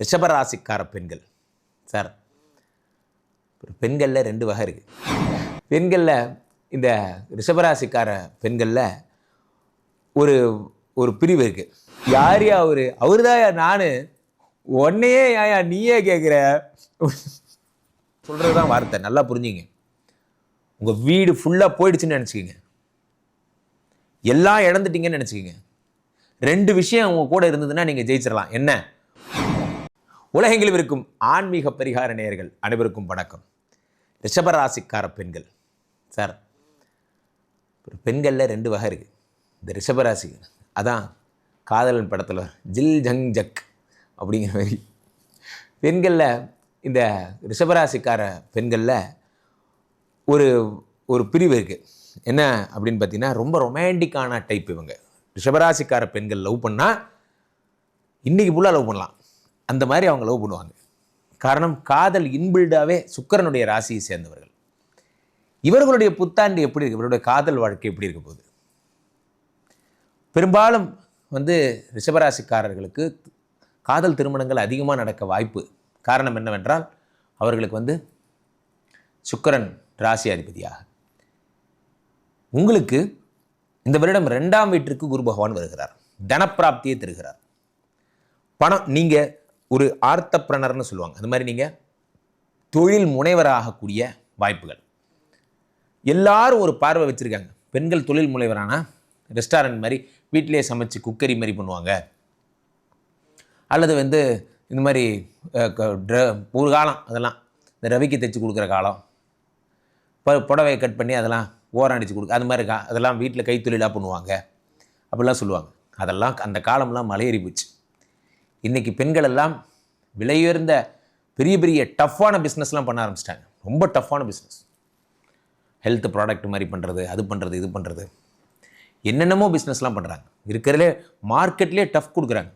ரிஷபராசிக்கார பெண்கள். சார் பெண்களில் ரெண்டு வகை இருக்குது பெண்களில் இந்த ரிஷபராசிக்கார பெண்களில் ஒரு ஒரு பிரிவு இருக்குது யார் அவர் அவரு? அவர் தான் நான்? உன்னையே ஏயா நீயே கேட்குற சொல்கிறது தான் வார்த்தை. நல்லா புரிஞ்சுங்க. உங்கள் வீடு ஃபுல்லாக போயிடுச்சுன்னு நினச்சிக்கோங்க. எல்லாம் இழந்துட்டீங்கன்னு நினச்சிக்கோங்க. ரெண்டு விஷயம் உங்கள் கூட இருந்ததுன்னா நீங்கள் ஜெயிச்சிடலாம் என்ன? உலகெங்கிலும் இருக்கும் ஆன்மீக பரிகார நேயர்கள் அனைவருக்கும் வணக்கம். ரிஷபராசிக்கார பெண்கள். சார் பெண்களில் ரெண்டு வகை இருக்குது இந்த ரிஷபராசி அதான் காதலன் படத்தில் ஜில் ஜங் ஜக் அப்படிங்கிற மாதிரி. பெண்களில் இந்த ரிஷபராசிக்கார பெண்களில் ஒரு ஒரு பிரிவு இருக்குது என்ன அப்படின்னு பார்த்தீங்கன்னா ரொம்ப ரொமான்டிக்கான டைப் இவங்க. ரிஷபராசிக்கார பெண்கள் லவ் பண்ணால் இன்றைக்கி ஃபுல்லாக லவ் பண்ணலாம். அந்த மாதிரி அவங்க லவ் பண்ணுவாங்க. காரணம் காதல் இன்பில்டாகவே சுக்கிரனுடைய ராசியை சேர்ந்தவர்கள். இவர்களுடைய புத்தாண்டு எப்படி இருக்கு? இவருடைய காதல் வாழ்க்கை எப்படி இருக்க போகுது? பெரும்பாலும் வந்து ரிஷபராசிக்காரர்களுக்கு காதல் திருமணங்கள் அதிகமாக நடக்க வாய்ப்பு. காரணம் என்னவென்றால் அவர்களுக்கு வந்து சுக்கிரன் ராசி அதிபதியாக. உங்களுக்கு இந்த வருடம் ரெண்டாம் வீட்டிற்கு குரு பகவான் வருகிறார். தனப்பிராப்தியை தருகிறார். பணம் நீங்கள் ஒரு ஆர்த்தப்ரனர்னு சொல்லுவாங்க. அது மாதிரி நீங்கள் தொழில் முனைவராகக்கூடிய வாய்ப்புகள். எல்லாரும் ஒரு பார்வை வச்சுருக்காங்க. பெண்கள் தொழில் முனைவரானா? ரெஸ்டாரண்ட் மாதிரி வீட்டிலேயே சமைச்சு குக்கரி மாதிரி பண்ணுவாங்க. அல்லது வந்து இந்த மாதிரி க- ட்ர- ஒரு காலம் அதெல்லாம். இந்த ரவிக்கு தைச்சி கொடுக்குற காலம். இப்போ புடவையை கட் பண்ணி அதெல்லாம் ஓரம் அடித்து கொடுக்க அது மாதிரி கா அதெல்லாம் வீட்டில் கைத்தொழிலாக பண்ணுவாங்க. அப்படிலாம் சொல்லுவாங்க. அதெல்லாம் அந்த காலம்லாம் மலையேறி போச்சு. இன்றைக்கி பெண்கள் எல்லாம் விலையுயர்ந்த பெரிய பெரிய டஃப்பான பிஸ்னஸ்லாம் பண்ண ஆரம்பிச்சிட்டாங்க. ரொம்ப டஃப்பான பிஸ்னஸ் ஹெல்த் ப்ராடக்ட் மாதிரி பண்ணுறது அது பண்ணுறது இது பண்ணுறது என்னென்னமோ பிஸ்னஸ்லாம் பண்ணுறாங்க இருக்கிறதுலே மார்க்கெட்லேயே டஃப் கொடுக்குறாங்க.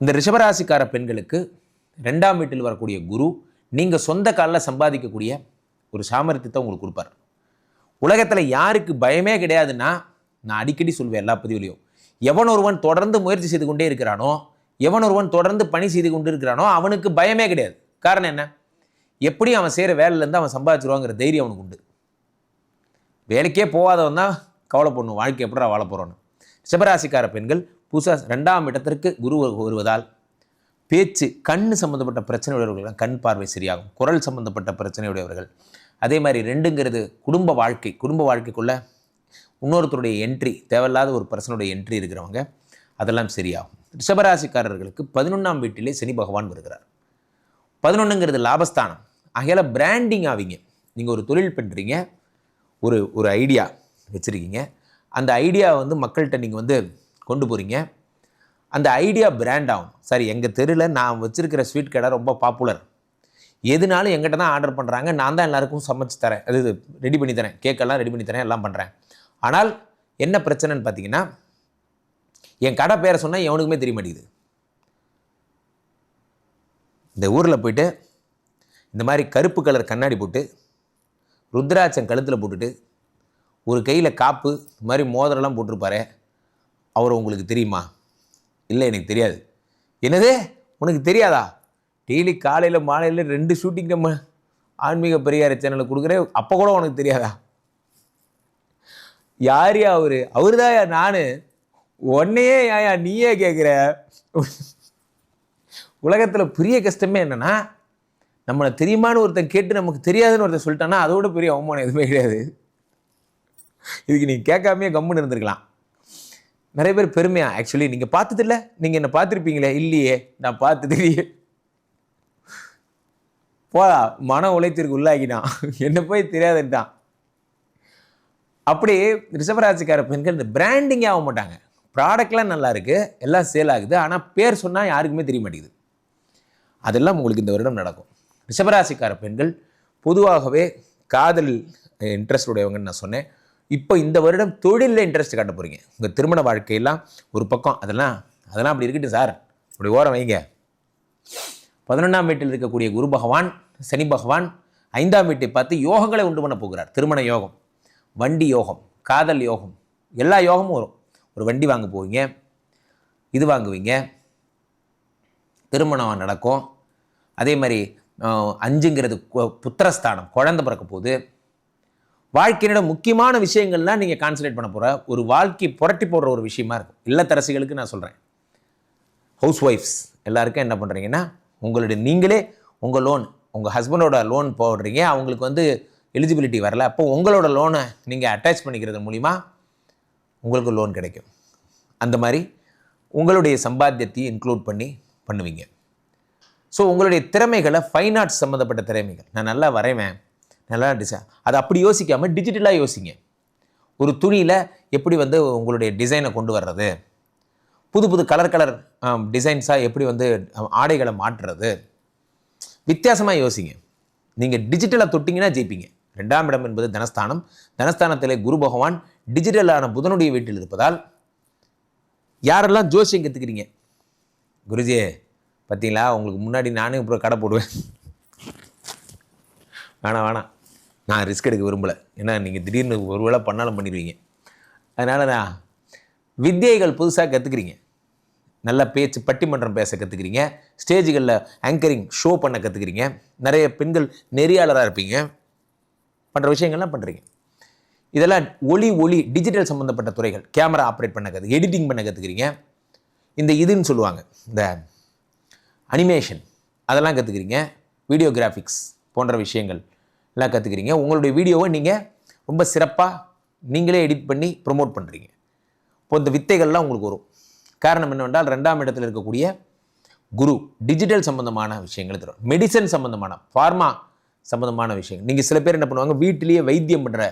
இந்த ரிஷபராசிக்கார பெண்களுக்கு ரெண்டாம் வீட்டில் வரக்கூடிய குரு நீங்கள் சொந்த காலில் சம்பாதிக்கக்கூடிய ஒரு சாமர்த்தியத்தை உங்களுக்கு கொடுப்பார். உலகத்தில் யாருக்கு பயமே கிடையாதுன்னா நான் அடிக்கடி சொல்வேன் எல்லா பதிவுலையும். எவன் ஒருவன் தொடர்ந்து முயற்சி செய்து கொண்டே இருக்கிறானோ எவன் ஒருவன் தொடர்ந்து பணி செய்து கொண்டு இருக்கிறானோ அவனுக்கு பயமே கிடையாது. காரணம் என்ன? எப்படியும் அவன் செய்கிற வேலையிலேருந்து அவன் சம்பாதிச்சிருவாங்கிற தைரியம் அவனுக்கு உண்டு. வேலைக்கே போகாதவன் தான் கவலை பண்ணும் வாழ்க்கை எப்படா வாழ போகிறோன்னு சிவராசிக்கார பெண்கள் புதுசாக ரெண்டாம் இடத்திற்கு குரு வருவதால் பேச்சு கண் சம்மந்தப்பட்ட பிரச்சனை உடையவர்கள் கண் பார்வை சரியாகும். குரல் சம்மந்தப்பட்ட பிரச்சனை உடையவர்கள். அதே மாதிரி ரெண்டுங்கிறது குடும்ப வாழ்க்கை. குடும்ப வாழ்க்கைக்குள்ளே இன்னொருத்தருடைய என்ட்ரி தேவையில்லாத ஒரு பர்சனுடைய என்ட்ரி இருக்கிறவங்க அதெல்லாம் சரியாகும். ரிஷபராசிக்காரர்களுக்கு பதினொன்றாம் வீட்டிலே சனி பகவான் வருகிறார். பதினொன்றுங்கிறது லாபஸ்தானம். ஆகையால் பிராண்டிங் ஆவீங்க. நீங்கள் ஒரு தொழில் பண்ணுறீங்க ஒரு ஒரு ஐடியா வச்சுருக்கீங்க. அந்த ஐடியாவை வந்து மக்கள்கிட்ட நீங்கள் வந்து கொண்டு போகிறீங்க அந்த ஐடியா பிராண்ட் ஆகும். சரி எங்கள் தெருவில் நான் வச்சுருக்கிற ஸ்வீட் கடை ரொம்ப பாப்புலர் எதுனாலும் எங்கிட்ட தான் ஆர்டர் பண்ணுறாங்க நான் தான் எல்லாருக்கும் சமைச்சு தரேன். அது ரெடி பண்ணி தரேன். கேக்கெல்லாம் ரெடி பண்ணி தரேன். எல்லாம் பண்ணுறேன் ஆனால் என்ன பிரச்சனைன்னு பார்த்தீங்கன்னா என் கடை பேரை சொன்னால் எவனுக்குமே தெரிய மாட்டேங்குது. இந்த ஊரில் போயிட்டு இந்த மாதிரி கருப்பு கலர் கண்ணாடி போட்டு ருத்ராட்சம் கழுத்தில் போட்டுட்டு ஒரு கையில் காப்பு இந்த மாதிரி மோதிரம்லாம் போட்டிருப்பாரே அவர் உங்களுக்கு தெரியுமா? இல்லை எனக்கு தெரியாது. என்னது? உனக்கு தெரியாதா? டெய்லி காலையில் மாலையில் ரெண்டு ஷூட்டிங் நம்ம ஆன்மீக பெரியார் சேனலில் கொடுக்குறேன் அப்போ கூட உனக்கு தெரியாதா? யார் யா அவரு? அவரு தான் நான்? உன்னையே ஏயா நீயே கேட்குற உலகத்தில் பெரிய கஷ்டமே என்னன்னா நம்மளை தெரியுமான்னு ஒருத்தன் கேட்டு நமக்கு தெரியாதுன்னு ஒருத்தன் சொல்லிட்டான்னா அதோட பெரிய அவமானம் எதுவுமே கிடையாது. இதுக்கு நீங்கள் கேட்காமையே கம்முன்னு இருந்திருக்கலாம். நிறைய பேர் பெருமையா ஆக்சுவலி நீங்கள் பார்த்ததில்ல. நீங்கள் என்னை பார்த்துருப்பீங்களே? இல்லையே. நான் பார்த்தது இல்லையே. மன உழைத்திற்கு உள்ளாகினான் என்ன போய் தெரியாதுன்ட்டான் அப்படி ரிஷபராசிக்கார பெண்கள் இந்த பிராண்டிங்கே ஆக மாட்டாங்க. ப்ராடக்ட்லாம் நல்லா இருக்குது எல்லாம் சேல் ஆகுது ஆனால் பேர் சொன்னால் யாருக்குமே தெரிய மாட்டேங்குது. அதெல்லாம் உங்களுக்கு இந்த வருடம் நடக்கும். ரிஷபராசிக்கார பெண்கள் பொதுவாகவே காதல் இன்ட்ரெஸ்ட் உடையவங்கன்னு நான் சொன்னேன். இப்போ இந்த வருடம் தொழிலில் இன்ட்ரெஸ்ட் காட்ட போகிறீங்க உங்கள் திருமண வாழ்க்கையெல்லாம் ஒரு பக்கம் அதெல்லாம் அதெல்லாம் அப்படி இருக்கட்டும் சார். அப்படி ஓரம் வைங்க. பதினொன்றாம் வீட்டில் இருக்கக்கூடிய குரு பகவான் சனி பகவான் ஐந்தாம் வீட்டை பார்த்து யோகங்களை உண்டு பண்ண போகிறார். திருமண யோகம். வண்டி யோகம் காதல் யோகம் எல்லா யோகமும் வரும். ஒரு வண்டி வாங்க போவீங்க இது வாங்குவீங்க திருமணம் நடக்கும். அதே மாதிரி அஞ்சுங்கிறது கு- புத்திரஸ்தானம் குழந்தை பிறக்க போது வாழ்க்கையினோட முக்கியமான விஷயங்கள்லாம் நீங்கள் கான்சன்ட்ரேட் பண்ண போகிற ஒரு வாழ்க்கை புரட்டி போடுற ஒரு விஷயமா இருக்கும். இல்லத்தரசிகளுக்கு நான் சொல்கிறேன் ஹவுஸ் ஒய்ஃப்ஸ் எல்லாருக்கும் என்ன பண்ணுறீங்கன்னா உங்களுடைய நீங்களே உங்கள் லோன் உங்கள் ஹஸ்பண்டோட லோன் போடுறீங்க. அவங்களுக்கு வந்து எலிஜிபிலிட்டி வரல அப்போ உங்களோட லோனை நீங்கள் அட்டாச் பண்ணிக்கிறது மூலிமா உங்களுக்கு லோன் கிடைக்கும். அந்த மாதிரி உங்களுடைய சம்பாத்தியத்தையும் இன்க்ளூட் பண்ணி பண்ணுவீங்க. ஸோ உங்களுடைய திறமைகளை ஃபைன் ஆர்ட்ஸ் சம்மந்தப்பட்ட திறமைகள். நான் நல்லா வரைவேன் நல்லா டிசைன் அதை அப்படி யோசிக்காமல் டிஜிட்டலாக யோசிங்க. ஒரு துணியில் எப்படி வந்து உங்களுடைய டிசைனை கொண்டு வர்றது? புது புது கலர் கலர் டிசைன்ஸாக எப்படி வந்து ஆடைகளை மாற்றுறது? வித்தியாசமாக யோசிங்க. நீங்கள் டிஜிட்டலாக தொட்டிங்கன்னா ஜெயிப்பீங்க. ரெண்டாம் இடம் என்பது தனஸ்தானம். தனஸ்தானத்திலே குரு பகவான் டிஜிட்டலான புதனுடைய வீட்டில் இருப்பதால் யாரெல்லாம் ஜோசியம் கற்றுக்கிறீங்க குருஜி பார்த்தீங்களா உங்களுக்கு முன்னாடி நானே இப்போ கடை போடுவேன். வேணாம் வேணாம். நான் ரிஸ்க் எடுக்க விரும்பலை. ஏன்னா நீங்கள் திடீர்னு ஒரு வேளை பண்ணாலும் பண்ணிடுவீங்க. அதனால் நான் வித்தியைகள் புதுசாக கற்றுக்குறீங்க நல்ல பேச்சு பட்டிமன்றம் பேச கற்றுக்குறீங்க ஸ்டேஜுகளில் ஆங்கரிங் ஷோ பண்ண கற்றுக்கிறீங்க நிறைய பெண்கள் நெறியாளராக இருப்பீங்க. பண்ணுற விஷயங்கள்லாம் பண்ணுறீங்க இதெல்லாம் ஒளி ஒளி டிஜிட்டல் சம்மந்தப்பட்ட துறைகள். கேமரா ஆப்ரேட் பண்ண கற்று எடிட்டிங் பண்ண கற்றுக்குறீங்க இந்த இதுன்னு சொல்லுவாங்க. இந்த அனிமேஷன் அதெல்லாம் கற்றுக்குறீங்க வீடியோ கிராஃபிக்ஸ் போன்ற விஷயங்கள் எல்லாம் கற்றுக்கிறீங்க உங்களுடைய வீடியோவை நீங்கள் ரொம்ப சிறப்பாக நீங்களே எடிட் பண்ணி ப்ரொமோட் பண்ணுறீங்க இப்போ இந்த வித்தைகள்லாம் உங்களுக்கு வரும். காரணம் என்னவென்றால் ரெண்டாம் இடத்துல இருக்கக்கூடிய குரு டிஜிட்டல் சம்மந்தமான விஷயங்கள் தரும். மெடிசன் சம்மந்தமான ஃபார்மா சம்மந்தமான விஷயங்கள். நீங்கள் சில பேர் என்ன பண்ணுவாங்க வீட்டிலேயே வைத்தியம் பண்ணுற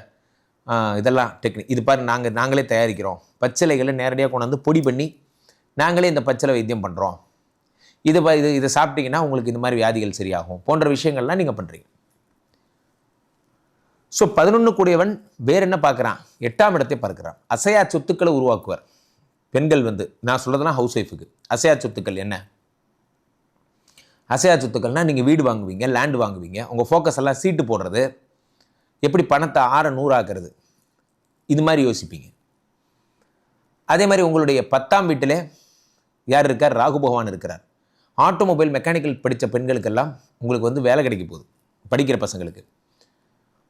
இதெல்லாம் டெக்னிக் இது பாரு நாங்கள் நாங்களே தயாரிக்கிறோம். பச்சிலைகளை நேரடியாக கொண்டாந்து பொடி பண்ணி நாங்களே இந்த பச்சிலை வைத்தியம் பண்ணுறோம் இது ப- இது இதை சாப்பிட்டீங்கன்னா உங்களுக்கு இந்த மாதிரி வியாதிகள் சரியாகும். போன்ற விஷயங்கள்லாம் நீங்கள் பண்ணுறீங்க ஸோ பதினொன்று கூடியவன் வேறு என்ன பார்க்குறான்? எட்டாம் இடத்தை பார்க்குறான். அசையா சொத்துக்களை உருவாக்குவார். பெண்கள் வந்து நான் சொல்கிறதுனா ஹவுஸ் ஒய்ஃபுக்கு அசையா சொத்துக்கள் என்ன? அசையா சொத்துக்கள்னால் நீங்கள் வீடு வாங்குவீங்க லேண்ட் வாங்குவீங்க. உங்கள் ஃபோக்கஸ் எல்லாம் சீட்டு போடுறது. எப்படி பணத்தை ஆற நூறாக்குறது? இது மாதிரி யோசிப்பீங்க. அதே மாதிரி உங்களுடைய பத்தாம் வீட்டிலே யார் இருக்கார்? ராகு பகவான் இருக்கிறார். ஆட்டோமொபைல் மெக்கானிக்கல் படித்த பெண்களுக்கெல்லாம் உங்களுக்கு வந்து வேலை கிடைக்க போகுது. படிக்கிற பசங்களுக்கு.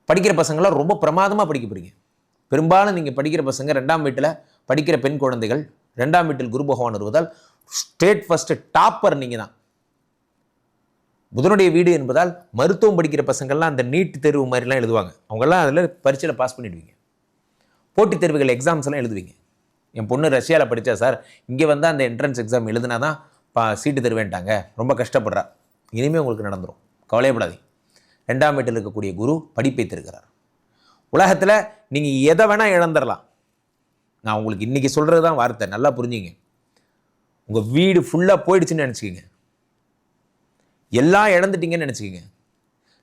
படிக்கிற பசங்களாம் ரொம்ப பிரமாதமாக படிக்க போகிறீங்க பெரும்பாலும் நீங்கள் படிக்கிற பசங்க ரெண்டாம் வீட்டில் படிக்கிற பெண் குழந்தைகள் ரெண்டாம் வீட்டில் குரு பகவான் வருவதால் ஸ்டேட் ஃபஸ்ட்டு டாப்பர் நீங்கள் தான் புதனுடைய வீடு என்பதால் மருத்துவம் படிக்கிற பசங்கள்லாம் அந்த நீட் தேர்வு மாதிரிலாம் எழுதுவாங்க. அவங்கெல்லாம் அதில் பரீட்சையில் பாஸ் பண்ணிடுவீங்க. போட்டித் தேர்வுகள் எக்ஸாம்ஸ் எல்லாம் எழுதுவீங்க. என் பொண்ணு ரஷ்யாவில் படித்தா சார் இங்கே வந்து அந்த என்ட்ரன்ஸ் எக்ஸாம் எழுதுனா தான் பா சீட்டு தருவேன்ட்டாங்க. ரொம்ப கஷ்டப்படுறா. இனிமேல் உங்களுக்கு நடந்துரும். கவலையப்படாதீங்க. ரெண்டாம் வீட்டில் இருக்கக்கூடிய குரு படிப்பை தருகிறார் உலகத்தில் நீங்கள் எதை வேணால் இழந்துடலாம் நான் உங்களுக்கு இன்றைக்கி சொல்கிறது தான் வார்த்தை. நல்லா புரிஞ்சுங்க. உங்கள் வீடு ஃபுல்லாக போயிடுச்சுன்னு நினச்சிக்கிங்க. எல்லாம் இழந்துட்டீங்கன்னு நினச்சிக்கிங்க.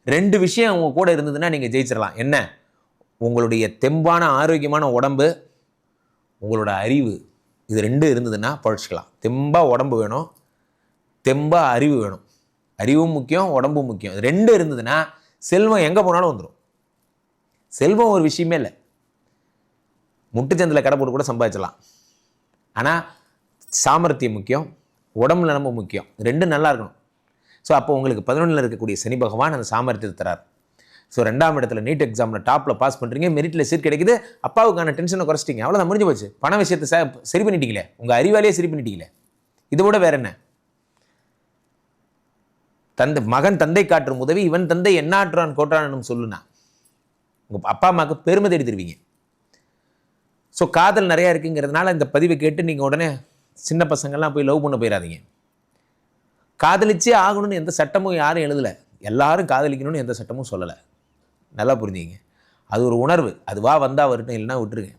ரெண்டு விஷயம் உங்கள் கூட இருந்ததுன்னா நீங்கள் ஜெயிச்சிடலாம் என்ன? உங்களுடைய தெம்பான ஆரோக்கியமான உடம்பு உங்களோட அறிவு. இது ரெண்டு இருந்ததுன்னா பழச்சிக்கலாம். தெம்பாக உடம்பு வேணும். தெம்பாக அறிவு வேணும். அறிவும் முக்கியம் உடம்பும் முக்கியம். இது ரெண்டு இருந்ததுன்னா செல்வம் எங்கே போனாலும் வந்துடும் செல்வம் ஒரு விஷயமே இல்லை. முட்டுச்சந்தில் கடை போட்டு கூட சம்பாதிச்சலாம் ஆனால் சாமர்த்தியம் முக்கியம் உடம்பு நலம்பு முக்கியம். ரெண்டும் நல்லா இருக்கணும். ஸோ அப்போ உங்களுக்கு பதினொன்றில் இருக்கக்கூடிய சனி பகவான் அந்த சாமர்த்தியத்தை தரார். ஸோ ரெண்டாம் இடத்துல நீட் எக்ஸாமில் டாப்பில் பாஸ் பண்ணுறீங்க மெரிட்டில் சீட் கிடைக்குது அப்பாவுக்கான டென்ஷனை குறைச்சிட்டீங்க. அவ்வளோதான் முடிஞ்சு போச்சு. பண விஷயத்தை ச- சரி பண்ணிட்டீங்களே? உங்கள் அறிவாலேயே சரி பண்ணிட்டீங்களே? இதை விட வேற என்ன? தந்தை மகன் தந்தை காட்டும் உதவி இவன் தந்தை என்னாற்றான் கோட்டானும் சொல்லுனா. உங்கள் அப்பா அம்மாவுக்கு பெருமை தேடி தருவீங்க. ஸோ காதல் நிறையா இருக்குங்கிறதுனால இந்த பதிவை கேட்டு நீங்கள் உடனே சின்ன பசங்கள்லாம் போய் லவ் பண்ண போயிடாதீங்க காதலிச்சே ஆகணும்னு எந்த சட்டமும் யாரும் எழுதலை. எல்லாரும் காதலிக்கணும்னு எந்த சட்டமும் சொல்லலை. நல்லா புரிஞ்சுங்க அது ஒரு உணர்வு. அதுவா வந்தால் வரட்டும் இல்லைன்னா விட்டுருங்க.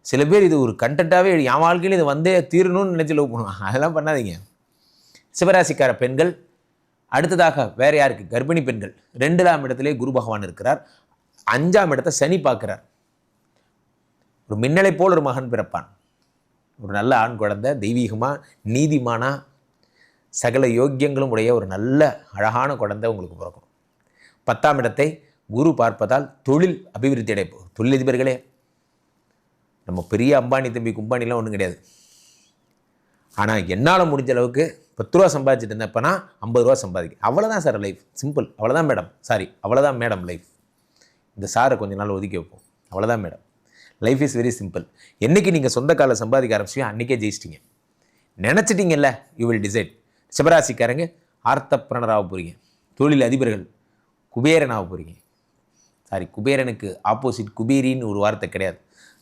சில பேர் இது ஒரு கண்டென்ட்டாகவே என் வாழ்க்கையில் இது வந்தே தீரணும்னு நினச்சி லவ் பண்ணுவாங்க. அதெல்லாம் பண்ணாதீங்க. சிவராசிக்கார பெண்கள் அடுத்ததாக வேற யாருக்கு? கர்ப்பிணி பெண்கள். ரெண்டாம் இடத்திலே குரு பகவான் இருக்கிறார். அஞ்சாம் இடத்தை சனி பார்க்கிறார். ஒரு மின்னலை போல் ஒரு மகன் பிறப்பான். ஒரு நல்ல ஆண் குழந்தை தெய்வீகமாக நீதிமானா சகல யோக்கியங்களும் உடைய ஒரு நல்ல அழகான குழந்தை உங்களுக்கு பிறக்கும். பத்தாம் இடத்தை குரு பார்ப்பதால் தொழில் அபிவிருத்தி அடைப்பு. தொழிலதிபர்களே நம்ம பெரிய அம்பானி தம்பி கும்பானிலாம் ஒன்றும் கிடையாது. ஆனால் என்னால் முடிஞ்ச அளவுக்கு பத்து ரூபா சம்பாதிச்சிட்டு இருந்தப்பனா ஐம்பது ரூபா சம்பாதிக்க. அவ்வளோதான் சார் லைஃப் சிம்பிள் அவ்வளோதான் மேடம் சாரி அவ்வளோதான் மேடம் லைஃப் இந்த சாரை கொஞ்ச நாள் ஒதுக்கி வைப்போம். அவ்வளோதான் madam life is very simple என்னைக்கு நீங்கள் சொந்த காலை சம்பாதிக்க ஆரம்பிச்சியோ அன்றைக்கே ஜெயிச்சிட்டிங்க. நினச்சிட்டிங்கல்ல யூ வில் டிசைட் சிவராசிக்காரங்க ஆர்த்தப்பிரணராக போகிறீங்க தொழில் அதிபர்கள் குபேரனாக போகிறீங்க சாரி குபேரனுக்கு ஆப்போசிட் குபேரின்னு ஒரு வார்த்தை கிடையாது.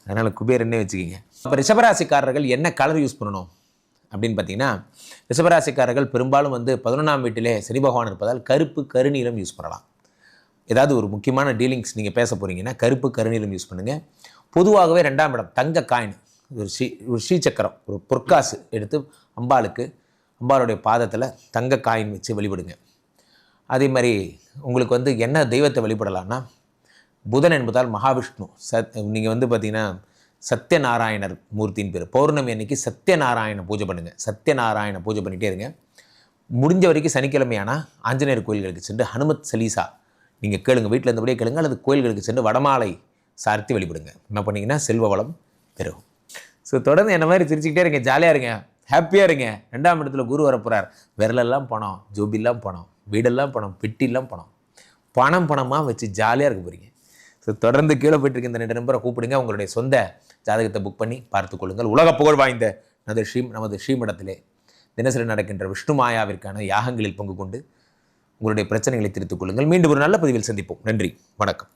அதனால் குபேரன்னே வச்சுக்கிங்க. அப்போ ரிஷபராசிக்காரர்கள் என்ன கலர் யூஸ் பண்ணணும்? அப்படின்னு பார்த்தீங்கன்னா ரிஷபராசிக்காரர்கள் பெரும்பாலும் வந்து பதினொன்றாம் வீட்டிலே சனி பகவான் இருப்பதால் கருப்பு கருநீளம் யூஸ் பண்ணலாம். ஏதாவது ஒரு முக்கியமான டீலிங்ஸ் நீங்கள் பேச போகிறீங்கன்னா கருப்பு கருநீளம் யூஸ் பண்ணுங்கள் பொதுவாகவே ரெண்டாம் இடம் தங்க காயின் ஒரு ஸ்ரீ ஒரு ஸ்ரீசக்கரம் ஒரு பொற்காசு எடுத்து அம்பாளுக்கு அம்பாளுடைய பாதத்தில் தங்க காயின் வச்சு வழிபடுங்க. அதே மாதிரி உங்களுக்கு வந்து என்ன தெய்வத்தை வழிபடலாம்னா புதன் என்பதால் மகாவிஷ்ணு. சத் நீங்கள் வந்து பார்த்தீங்கன்னா சத்யநாராயணர் மூர்த்தியின் பேர். பௌர்ணமி அன்னைக்கு சத்யநாராயண பூஜை பண்ணுங்கள் சத்யநாராயண பூஜை பண்ணிகிட்டே இருங்க. முடிஞ்ச வரைக்கும் சனிக்கிழமையானா ஆஞ்சநேயர் கோயில்களுக்கு சென்று ஹனுமத் சலீசா நீங்கள் கேளுங்க. வீட்டில் இருந்தபடியே கேளுங்க. அல்லது கோயில்களுக்கு சென்று வடமாலை சார்த்தி வழிபடுங்க. என்ன பண்ணிங்கன்னா செல்வ வளம் பெருகும். ஸோ தொடர்ந்து என்ன மாதிரி சிரிச்சுக்கிட்டே இருங்க. ஜாலியாக இருங்க. ஹாப்பியாக இருங்க. ரெண்டாம் இடத்துல குரு வரப்போகிறார் விரலெல்லாம் பணம் ஜோபிலாம் பணம் வீடெல்லாம் பணம் பெட்டிலாம் பணம். பணம் பணமாக வச்சு ஜாலியாக இருக்க போகிறீங்க ஸோ தொடர்ந்து கீழே போயிட்டு இருக்க இந்த ரெண்டு நம்பரை கூப்பிடுங்க. உங்களுடைய சொந்த ஜாதகத்தை புக் பண்ணி பார்த்து கொள்ளுங்கள். உலக புகழ் வாய்ந்த நமது ஸ்ரீ நமது ஸ்ரீமடத்திலே தினசரி நடக்கின்ற விஷ்ணு மாயாவிற்கான யாகங்களில் பங்கு கொண்டு உங்களுடைய பிரச்சனைகளை தீர்த்துக் கொள்ளுங்கள். மீண்டும் ஒரு நல்ல பதிவில் சந்திப்போம். நன்றி. வணக்கம்.